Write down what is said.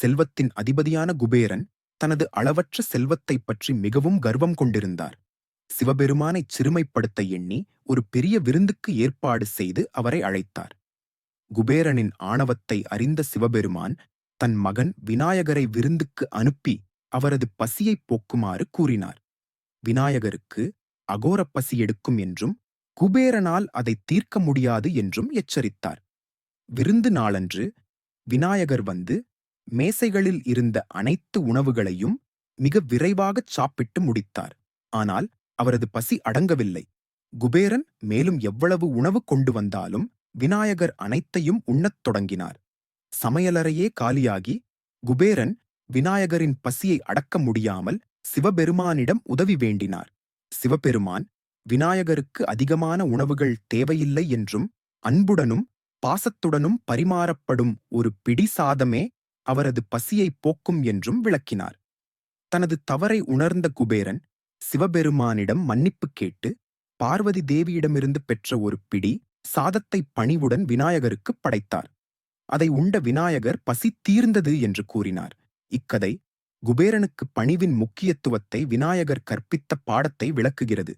செல்வத்தின் அதிபதியான குபேரன் தனது அளவற்ற செல்வத்தைப் பற்றி மிகவும் கர்வம் கொண்டிருந்தார். சிவபெருமானைச் சிறுமைப்படுத்த எண்ணி ஒரு பெரிய விருந்துக்கு ஏற்பாடு செய்து அவரை அழைத்தார். குபேரனின் ஆணவத்தை அறிந்த சிவபெருமான் தன் மகன் விநாயகரை விருந்துக்கு அனுப்பி அவரது பசியைப் போக்குமாறு கூறினார். விநாயகருக்கு அகோர பசி எடுக்கும் என்றும் குபேரனால் அதை தீர்க்க முடியாது என்றும் எச்சரித்தார். விருந்து நாளன்று விநாயகர் வந்து மேசைகளில் இருந்த அனைத்து உணவுகளையும் மிக விரைவாகச் சாப்பிட்டு முடித்தார். ஆனால் அவரது பசி அடங்கவில்லை. குபேரன் மேலும் எவ்வளவு உணவு கொண்டு வந்தாலும் விநாயகர் அனைத்தையும் உண்ணத் தொடங்கினார். சமையலறையே காலியாகி குபேரன் விநாயகரின் பசியை அடக்க முடியாமல் சிவபெருமானிடம் உதவி வேண்டினார். சிவபெருமான் விநாயகருக்கு அதிகமான உணவுகள் தேவையில்லை என்றும் அன்புடனும் பாசத்துடனும் பரிமாறப்படும் ஒரு பிடி சாதமே அவரது பசியைப் போக்கும் என்றும் விளக்கினார். தனது தவறை உணர்ந்த குபேரன் சிவபெருமானிடம் மன்னிப்பு கேட்டு பார்வதி தேவியிடமிருந்து பெற்ற ஒரு பிடி சாதத்தை பணிவுடன் விநாயகருக்கு படைத்தார். அதை உண்ட விநாயகர் பசி தீர்ந்தது என்று கூறினார். இக்கதை குபேரனுக்கு பணிவின் முக்கியத்துவத்தை விநாயகர் கற்பித்த பாடத்தை விளக்குகிறது.